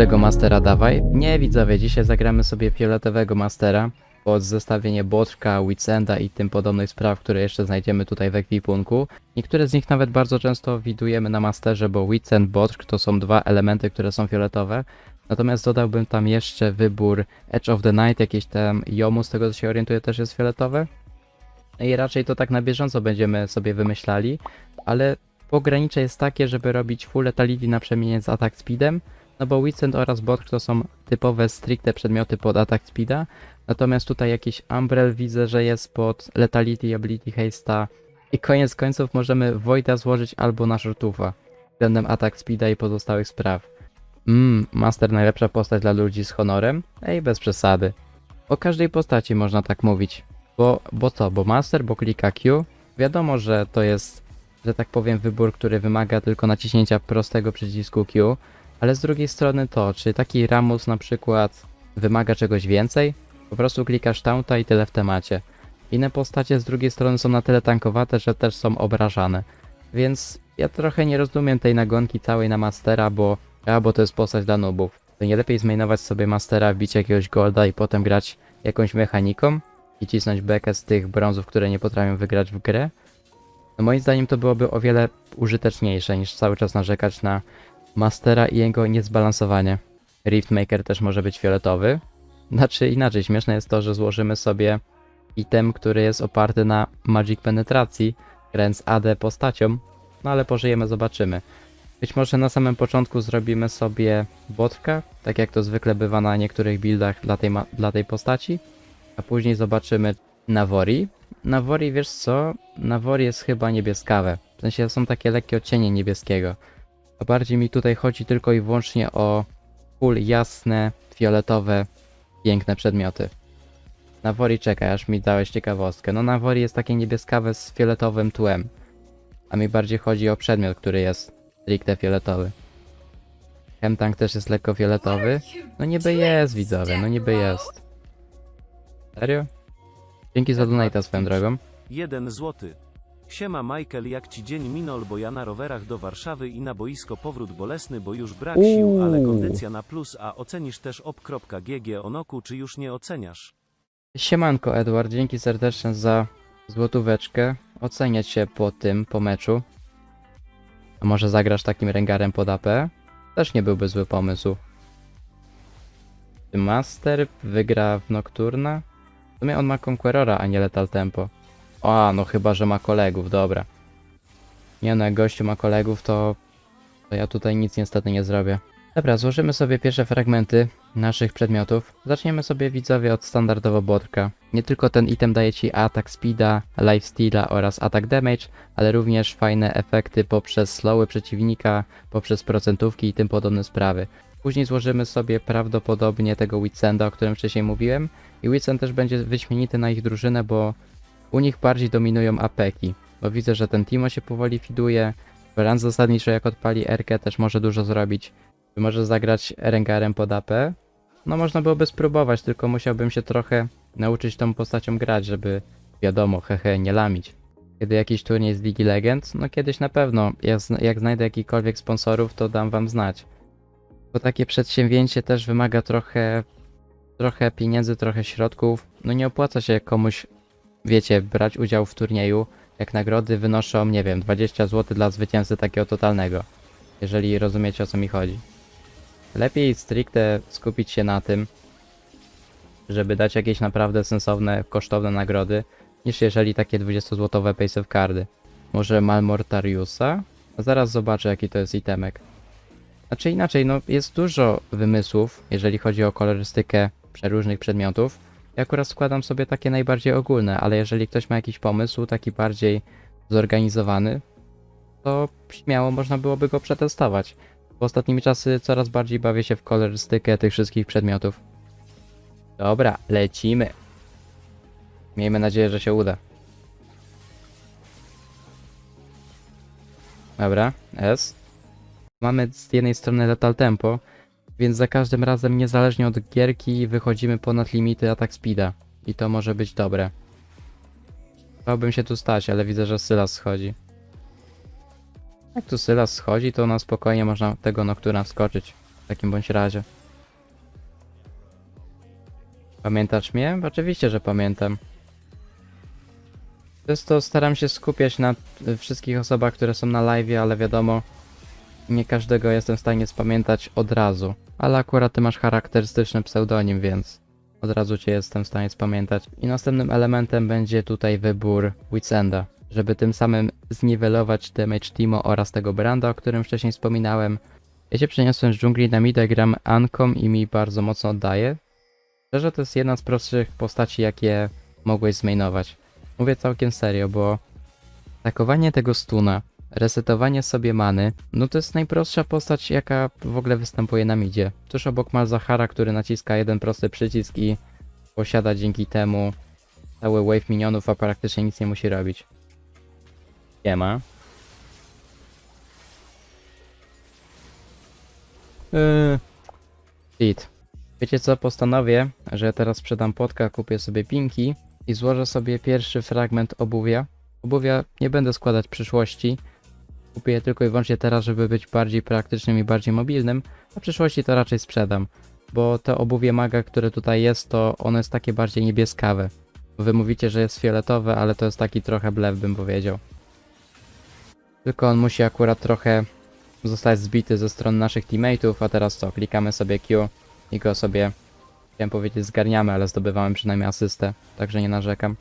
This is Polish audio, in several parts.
Żółtego Mastera dawaj. Nie widzowie, dzisiaj zagramy sobie fioletowego Mastera. Pod zestawienie Boczka, Witsenda i tym podobnych spraw, które jeszcze znajdziemy tutaj w ekwipunku. Niektóre z nich nawet bardzo często widujemy na Masterze, bo Witsend, Boczk to są dwa elementy, które są fioletowe. Natomiast dodałbym tam jeszcze wybór Edge of the Night, jakieś tam Jomu, z tego co się orientuję też jest fioletowe. No I raczej to tak na bieżąco będziemy sobie wymyślali, ale pogranicze jest takie, żeby robić full letality na przemianie z attack speedem, no bo Witsend oraz Botk to są typowe stricte przedmioty pod attack speeda, natomiast tutaj jakiś Umbrel widzę, że jest pod letality, ability haste'a i koniec końców możemy Voida złożyć albo na shortufa względem attack speeda i pozostałych spraw. Mmm, Master najlepsza postać dla ludzi z honorem? Ej, bez przesady. O każdej postaci można tak mówić. Bo, bo co, bo Master, bo klika Q? Wiadomo, że to jest, że tak powiem, wybór, który wymaga tylko naciśnięcia prostego przycisku Q, ale z drugiej strony to, czy taki Ramus na przykład wymaga czegoś więcej? Po prostu klikasz taunta i tyle w temacie. Inne postacie z drugiej strony są na tyle tankowate, że też są obrażane. Więc ja trochę nie rozumiem tej nagonki całej na Mastera, bo a, bo to jest postać dla nubów. To nie lepiej zmainować sobie Mastera, wbić jakiegoś golda i potem grać jakąś mechaniką i cisnąć bekę z tych brązów, które nie potrafią wygrać w grę? No moim zdaniem to byłoby o wiele użyteczniejsze niż cały czas narzekać na Mastera i jego niezbalansowanie. Riftmaker też może być fioletowy. Znaczy inaczej, śmieszne jest to, że złożymy sobie item, który jest oparty na Magic Penetracji, grając AD postacią, no ale pożyjemy, zobaczymy. Być może na samym początku zrobimy sobie botka, tak jak to zwykle bywa na niektórych buildach dla tej, dla tej postaci, a później zobaczymy Nawori. Nawori, wiesz co? Nawori jest chyba niebieskawe. W sensie są takie lekkie odcienie niebieskiego. A bardziej mi tutaj chodzi tylko i wyłącznie o full jasne, fioletowe, piękne przedmioty. Nawori czekaj, aż mi dałeś ciekawostkę. No Nawori jest takie niebieskawe z fioletowym tłem. A mi bardziej chodzi o przedmiot, który jest stricte fioletowy. Chemtank też jest lekko fioletowy. No niby jest, widzowie, no niby jest. Serio? Dzięki za donata swoją drogą. Jeden złoty. Siema Michael, jak ci dzień minął, bo ja na rowerach do Warszawy i na boisko powrót bolesny, bo już brak sił, ale kondycja na plus, a ocenisz też op.gg Onoku, czy już nie oceniasz? Siemanko Edward, dzięki serdecznie za złotóweczkę. Oceniać się po tym, po meczu. A może zagrasz takim rengarem pod AP? Też nie byłby zły pomysł. Czy Master wygra w Nocturna? W sumie on ma Conquerora, a nie Lethal Tempo. A, no chyba, że ma kolegów, dobra. Nie no, jak gościu ma kolegów, to, to ja tutaj nic niestety nie zrobię. Dobra, złożymy sobie pierwsze fragmenty naszych przedmiotów. Zaczniemy sobie widzowie od standardowo botka. Nie tylko ten item daje ci atak speeda, lifesteala oraz atak damage, ale również fajne efekty poprzez slowy przeciwnika, poprzez procentówki i tym podobne sprawy. Później złożymy sobie prawdopodobnie tego Witsenda, o którym wcześniej mówiłem. I Witsend też będzie wyśmienity na ich drużynę, bo u nich bardziej dominują apeki. Bo widzę, że ten Timo się powoli fiduje. Ran zasadniczo jak odpali Erkę też może dużo zrobić. Może zagrać Rengarem pod AP? No można byłoby spróbować, tylko musiałbym się trochę nauczyć tą postacią grać, żeby wiadomo, hehe, nie lamić. Kiedy jakiś turniej z Ligi Legend? No kiedyś na pewno. Jak, jak znajdę jakikolwiek sponsorów, to dam wam znać. Bo takie przedsięwzięcie też wymaga trochę, trochę pieniędzy, trochę środków. No nie opłaca się komuś, wiecie, brać udział w turnieju, jak nagrody wynoszą, nie wiem, 20 zł dla zwycięzcy takiego totalnego. Jeżeli rozumiecie o co mi chodzi. Lepiej stricte skupić się na tym, żeby dać jakieś naprawdę sensowne, kosztowne nagrody, niż jeżeli takie 20-złotowe pay of cardy. Może Malmortariusa? Zaraz zobaczę jaki to jest itemek. Znaczy inaczej, no jest dużo wymysłów, jeżeli chodzi o kolorystykę przeróżnych przedmiotów. Ja akurat składam sobie takie najbardziej ogólne, ale jeżeli ktoś ma jakiś pomysł, taki bardziej zorganizowany, to śmiało można byłoby go przetestować. W ostatnimi czasy coraz bardziej bawię się w kolorystykę tych wszystkich przedmiotów. Dobra, lecimy. Miejmy nadzieję, że się uda. Dobra, S. Mamy z jednej strony Lethal Tempo, więc za każdym razem, niezależnie od gierki, wychodzimy ponad limity atak speeda. I to może być dobre. Chciałbym się tu stać, ale widzę, że Sylas schodzi. Jak tu Sylas schodzi, to na spokojnie można tego Nocturna wskoczyć. takim bądź razie. Pamiętasz mnie? Oczywiście, że pamiętam. Przez to staram się skupiać na wszystkich osobach, które są na live, ale wiadomo, nie każdego jestem w stanie spamiętać od razu. Ale akurat ty masz charakterystyczny pseudonim, więc od razu cię jestem w stanie spamiętać. I następnym elementem będzie tutaj wybór Witsenda, żeby tym samym zniwelować damage Timo oraz tego Branda, o którym wcześniej wspominałem. Ja się przeniosłem z dżungli na mida, gram Anką i mi bardzo mocno oddaje. Szczerze to jest jedna z prostszych postaci, jakie mogłeś zmainować. Mówię całkiem serio, bo takowanie tego stuna, resetowanie sobie many, no to jest najprostsza postać, jaka w ogóle występuje na midzie. Tuż obok Malzahara, który naciska jeden prosty przycisk i posiada dzięki temu cały wave minionów, a praktycznie nic nie musi robić. Nie ma. Yy. Shit. Wiecie co, postanowię, że teraz sprzedam płotka, kupię sobie pinki i złożę sobie pierwszy fragment obuwia. Obuwia nie będę składać w przyszłości. Kupię je tylko i wyłącznie teraz, żeby być bardziej praktycznym i bardziej mobilnym, a w przyszłości to raczej sprzedam. Bo to obuwie maga, które tutaj jest, to ono jest takie bardziej niebieskawe. Wy mówicie, że jest fioletowe, ale to jest taki trochę blef, bym powiedział. Tylko on musi akurat trochę zostać zbity ze strony naszych teammateów, a teraz co? Klikamy sobie Q i go sobie, chciałem powiedzieć, zgarniamy, ale zdobywamy przynajmniej asystę, także nie narzekam.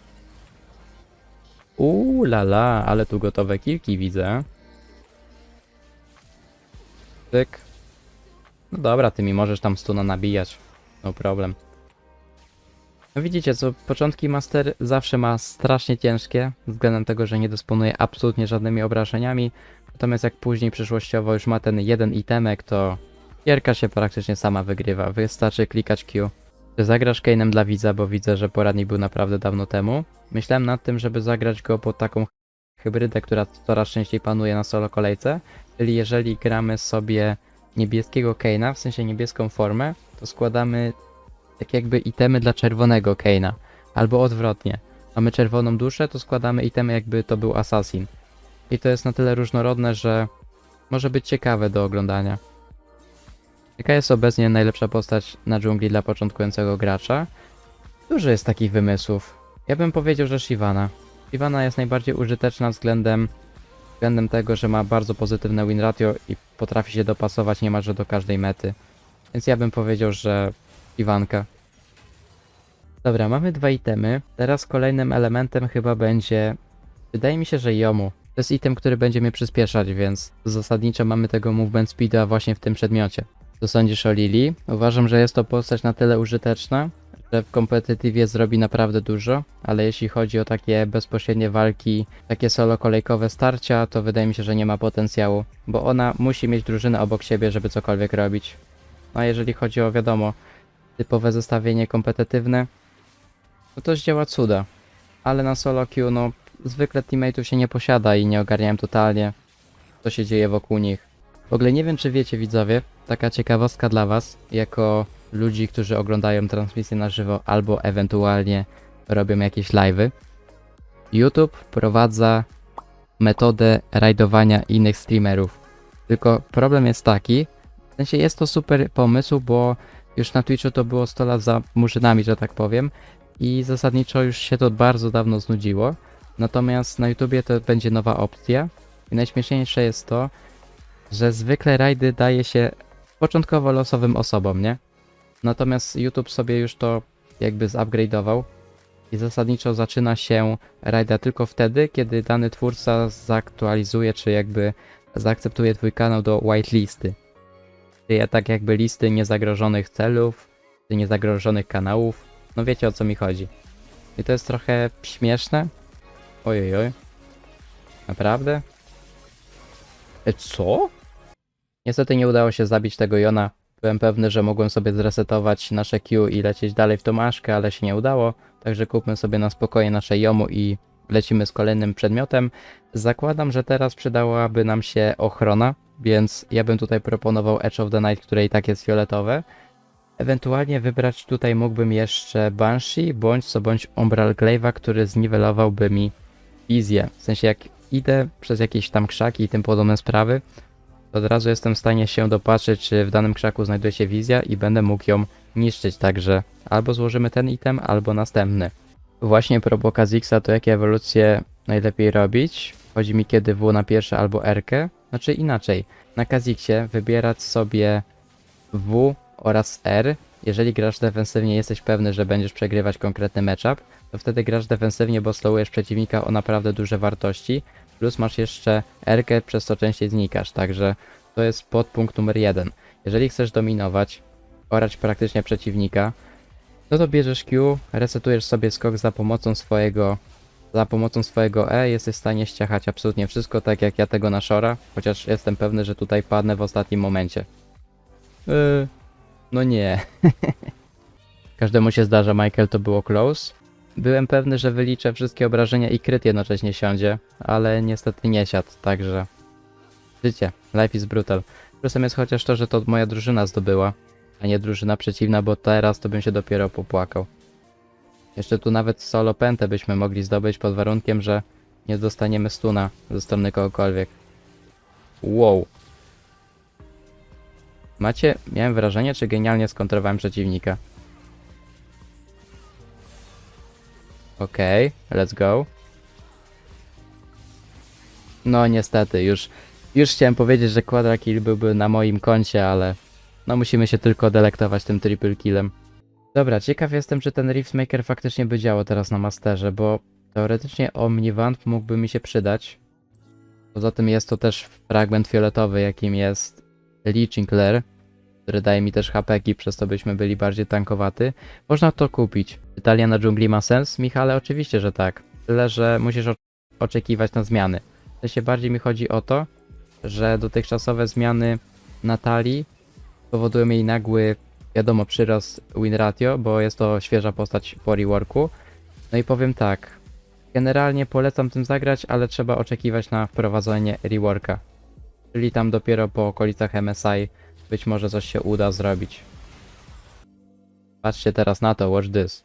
Uuu, la, ale tu gotowe kilki widzę. Tyk. No dobra, ty mi możesz tam stuna nabijać. No problem. No widzicie, co początki Master zawsze ma strasznie ciężkie, względem tego, że nie dysponuje absolutnie żadnymi obrażeniami. Natomiast jak później przyszłościowo już ma ten jeden itemek, to gierka się praktycznie sama wygrywa. Wystarczy klikać Q. Czy zagrasz Kane'em dla widza, bo widzę, że poradnik był naprawdę dawno temu. Myślałem nad tym, żeby zagrać go pod taką hybrydę, która coraz częściej panuje na solo kolejce. Czyli jeżeli gramy sobie niebieskiego Kane'a, w sensie niebieską formę, to składamy tak jakby itemy dla czerwonego Kane'a. Albo odwrotnie. Mamy czerwoną duszę, to składamy itemy jakby to był Assassin. I to jest na tyle różnorodne, że może być ciekawe do oglądania. Jaka jest obecnie najlepsza postać na dżungli dla początkującego gracza? Dużo jest takich wymysłów. Ja bym powiedział, że Shivana. Shivana jest najbardziej użyteczna względem, względem tego, że ma bardzo pozytywne win ratio i potrafi się dopasować niemalże do każdej mety. Więc ja bym powiedział, że Iwanka. Dobra, mamy dwa itemy. Teraz kolejnym elementem chyba będzie... Wydaje mi się, że Jomu. To jest item, który będzie mnie przyspieszać, więc zasadniczo mamy tego movement speeda właśnie w tym przedmiocie. Co sądzisz o Lili? Uważam, że jest to postać na tyle użyteczna, że w kompetytywie zrobi naprawdę dużo, ale jeśli chodzi o takie bezpośrednie walki, takie solo kolejkowe starcia, to wydaje mi się, że nie ma potencjału, bo ona musi mieć drużynę obok siebie, żeby cokolwiek robić. No a jeżeli chodzi o, wiadomo, typowe zestawienie kompetytywne, no to zdziała cuda. Ale na solo queue, no, zwykle teammateów się nie posiada i nie ogarniałem totalnie, co się dzieje wokół nich. W ogóle nie wiem, czy wiecie, widzowie, taka ciekawostka dla was, jako ludzi, którzy oglądają transmisję na żywo albo ewentualnie robią jakieś live'y. YouTube wprowadza metodę rajdowania innych streamerów. Tylko problem jest taki, w sensie jest to super pomysł, bo już na Twitchu to było 100 lat za murzynami, że tak powiem. I zasadniczo już się to bardzo dawno znudziło. Natomiast na YouTubie to będzie nowa opcja. I najśmieszniejsze jest to, że zwykle rajdy daje się początkowo losowym osobom, nie? Natomiast YouTube sobie już to jakby zupgrade'ował. I zasadniczo zaczyna się rajda tylko wtedy, kiedy dany twórca zaktualizuje, czy jakby zaakceptuje twój kanał do whitelisty. Czyli tak jakby listy niezagrożonych celów, czy niezagrożonych kanałów. No wiecie o co mi chodzi. I to jest trochę śmieszne. Ojej, oj. Naprawdę? E, co? Niestety nie udało się zabić tego Jona. Byłem pewny, że mogłem sobie zresetować nasze Q i lecieć dalej w tą maszkę, ale się nie udało. Także kupmy sobie na spokojnie nasze Jomu i lecimy z kolejnym przedmiotem. Zakładam, że teraz przydałaby nam się ochrona, więc ja bym tutaj proponował Edge of the Night, które i tak jest fioletowe. Ewentualnie wybrać tutaj mógłbym jeszcze Banshee, bądź co bądź Umbral Glaive'a, który zniwelowałby mi wizję. W sensie jak idę przez jakieś tam krzaki i tym podobne sprawy, od razu jestem w stanie się dopatrzyć, czy w danym krzaku znajduje się wizja i będę mógł ją niszczyć, także albo złożymy ten item, albo następny. Właśnie propos Kazixa, to jakie ewolucje najlepiej robić? Chodzi mi kiedy W na pierwsze albo R. -kę. Znaczy inaczej, na Kazixie wybierać sobie W oraz R. Jeżeli grasz defensywnie, jesteś pewny, że będziesz przegrywać konkretny matchup, to wtedy grasz defensywnie, bo slowujesz przeciwnika o naprawdę duże wartości, plus masz jeszcze R, przez co częściej znikasz, także to jest podpunkt numer jeden. Jeżeli chcesz dominować, orać praktycznie przeciwnika, no to bierzesz Q, resetujesz sobie skok za pomocą swojego za pomocą swojego E jesteś w stanie ściachać absolutnie wszystko, tak jak ja tego na Shora, chociaż jestem pewny, że tutaj padnę w ostatnim momencie. Yy, no nie. Każdemu się zdarza, Michael, to było close. Byłem pewny, że wyliczę wszystkie obrażenia i kryt jednocześnie siądzie, ale niestety nie siadł, także... Życie, life is brutal. Plusem jest chociaż to, że to moja drużyna zdobyła, a nie drużyna przeciwna, bo teraz to bym się dopiero popłakał. Jeszcze tu nawet solo pętę byśmy mogli zdobyć pod warunkiem, że nie dostaniemy stuna ze strony kogokolwiek. Wow. Macie, miałem wrażenie, czy genialnie skontrowałem przeciwnika. Okej, let's go. No niestety, już, już chciałem powiedzieć, że quadra kill byłby na moim koncie, ale no musimy się tylko delektować tym triple killem. Dobra, ciekaw jestem, czy ten Riftmaker faktycznie by działał teraz na Masterze, bo teoretycznie Omnivamp mógłby mi się przydać. Poza tym jest to też fragment fioletowy, jakim jest Leeching Lair, który daje mi też hapeki, przez to byśmy byli bardziej tankowaty. Można to kupić. Czy talia na dżungli ma sens? Michale, oczywiście, że tak. Tyle, że musisz oczekiwać na zmiany. W sensie bardziej mi chodzi o to, że dotychczasowe zmiany na talii powodują jej nagły, wiadomo, przyrost win ratio, bo jest to świeża postać po reworku. No i powiem tak, generalnie polecam tym zagrać, ale trzeba oczekiwać na wprowadzenie reworka. Czyli tam dopiero po okolicach MSI być może coś się uda zrobić. Patrzcie teraz na to, watch this.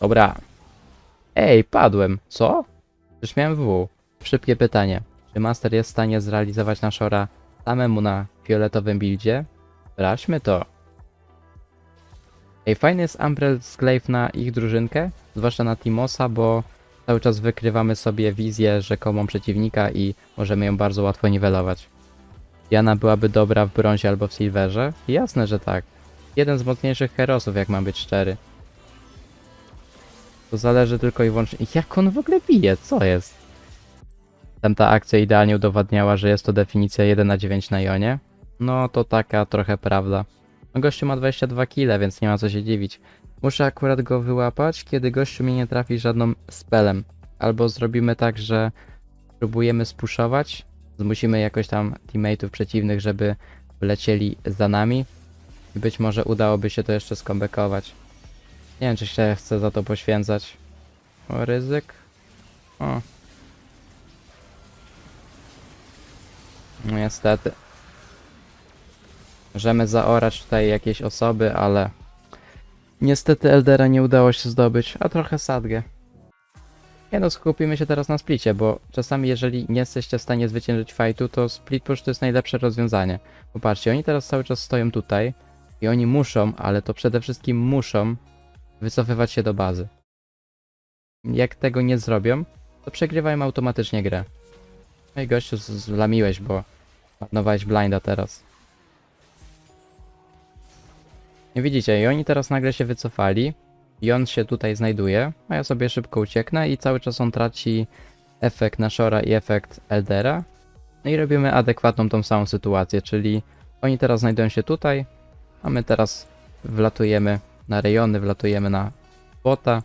Dobra. Ej, padłem. Co? Przecież miałem W. Szybkie pytanie. Czy Master jest w stanie zrealizować na Shora samemu na fioletowym buildzie? Sprawdźmy to. Ej, fajny jest Umbrel Sklave na ich drużynkę, zwłaszcza na Timosa, bo cały czas wykrywamy sobie wizję rzekomą przeciwnika i możemy ją bardzo łatwo niwelować. Jana byłaby dobra w brązie albo w silverze? Jasne, że tak. Jeden z mocniejszych herosów, jak mam być szczery. To zależy tylko i wyłącznie... Jak on w ogóle bije? Co jest? Tamta akcja idealnie udowadniała, że jest to definicja 1 na 9 na Jonie. No to taka trochę prawda. No gościu ma 22 kile, więc nie ma co się dziwić. Muszę akurat go wyłapać, kiedy gościu mnie nie trafi żadną spelem. Albo zrobimy tak, że próbujemy spuszować, zmusimy jakoś tam teammateów przeciwnych, żeby wlecieli za nami. I być może udałoby się to jeszcze skombekować. Nie wiem, czy się chcę za to poświęcać. O, ryzyk. O. No niestety. Możemy zaorać tutaj jakieś osoby, ale niestety Eldera nie udało się zdobyć, a trochę Sadgę. Nie no, skupimy się teraz na splicie, bo czasami jeżeli nie jesteście w stanie zwyciężyć fightu, to split push to jest najlepsze rozwiązanie. Popatrzcie, oni teraz cały czas stoją tutaj i oni muszą, ale to przede wszystkim muszą wycofywać się do bazy. Jak tego nie zrobią, to przegrywają automatycznie grę. No i gościu zlamiłeś, bo marnowałeś blinda teraz. Widzicie, i oni teraz nagle się wycofali i on się tutaj znajduje, a ja sobie szybko ucieknę i cały czas on traci efekt Nashora i efekt Eldera. No i robimy adekwatną tą samą sytuację, czyli oni teraz znajdują się tutaj, a my teraz wlatujemy na rejony, wlatujemy na bota.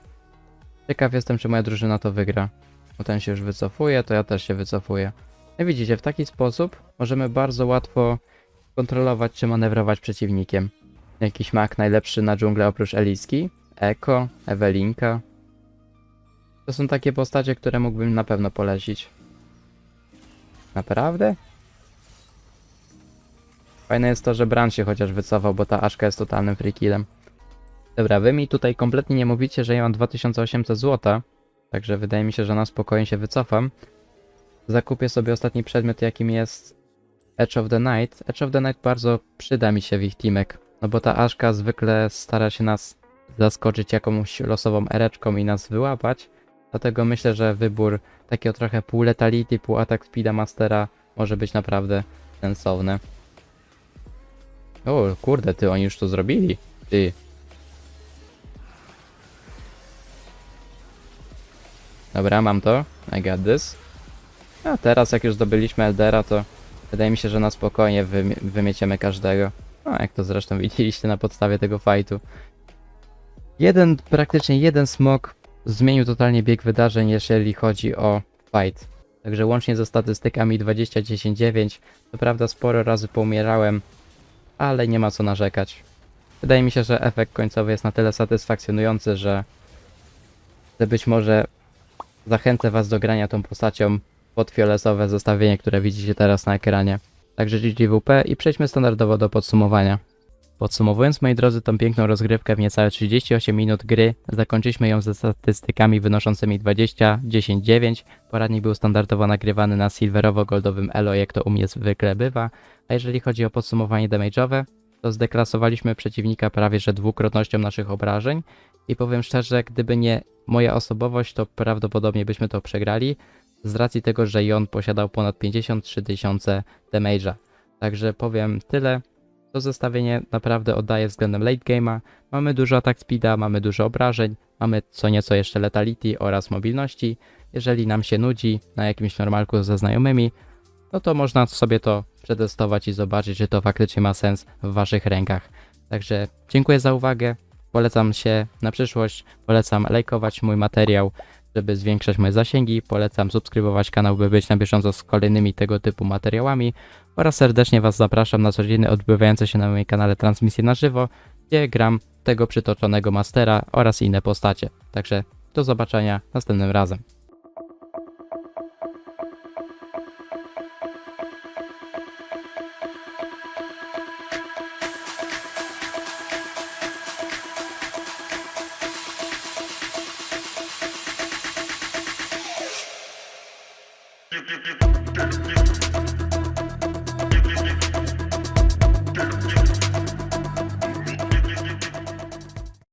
Ciekaw jestem, czy moja drużyna to wygra. Bo ten się już wycofuje, to ja też się wycofuję. No widzicie, w taki sposób możemy bardzo łatwo kontrolować czy manewrować przeciwnikiem. Jakiś mak najlepszy na dżunglę oprócz Eliski? Eko, Ewelinka. To są takie postacie, które mógłbym na pewno polecić. Naprawdę? Fajne jest to, że Bran się chociaż wycofał, bo ta Aszka jest totalnym freakillem. Dobra, wy mi tutaj kompletnie nie mówicie, że ja mam 2800 zł, także wydaje mi się, że na spokojnie się wycofam. Zakupię sobie ostatni przedmiot, jakim jest Edge of the Night. Edge of the Night bardzo przyda mi się w ich teamek, no bo ta Aszka zwykle stara się nas zaskoczyć jakąś losową ereczką i nas wyłapać. Dlatego myślę, że wybór takiego trochę pół letality, pół attack speeda mastera może być naprawdę sensowny. O, kurde, ty, oni już to zrobili. Ty. Dobra, mam to. I got this. A teraz, jak już zdobyliśmy Eldera, to wydaje mi się, że na spokojnie wymie wymieciemy każdego. No, jak to zresztą widzieliście na podstawie tego fightu. Jeden, praktycznie jeden smok zmienił totalnie bieg wydarzeń, jeżeli chodzi o fight. Także łącznie ze statystykami 20-10-9, to prawda sporo razy poumierałem, ale nie ma co narzekać. Wydaje mi się, że efekt końcowy jest na tyle satysfakcjonujący, że, że być może zachęcę was do grania tą postacią pod fioletowe zestawienie, które widzicie teraz na ekranie. Także GGWP i przejdźmy standardowo do podsumowania. Podsumowując, moi drodzy, tą piękną rozgrywkę w niecałe 38 minut gry, zakończyliśmy ją ze statystykami wynoszącymi 20, 10, 9. Poradnik był standardowo nagrywany na silverowo-goldowym elo, jak to u mnie zwykle bywa. A jeżeli chodzi o podsumowanie damage'owe, to zdeklasowaliśmy przeciwnika prawie że dwukrotnością naszych obrażeń i powiem szczerze, gdyby nie moja osobowość, to prawdopodobnie byśmy to przegrali z racji tego, że Jon posiadał ponad 53 tysiące damage'a. Także powiem tyle. To zestawienie naprawdę oddaje względem late game'a. Mamy dużo attack speeda, mamy dużo obrażeń, mamy co nieco jeszcze letality oraz mobilności. Jeżeli nam się nudzi na jakimś normalku ze znajomymi, no to można sobie to przetestować i zobaczyć, czy to faktycznie ma sens w waszych rękach. Także dziękuję za uwagę. Polecam się na przyszłość, polecam lajkować mój materiał, żeby zwiększać moje zasięgi. Polecam subskrybować kanał, by być na bieżąco z kolejnymi tego typu materiałami. Oraz serdecznie Was zapraszam na codziennie odbywające się na moim kanale transmisje na żywo, gdzie gram tego przytoczonego mastera oraz inne postacie. Także do zobaczenia następnym razem.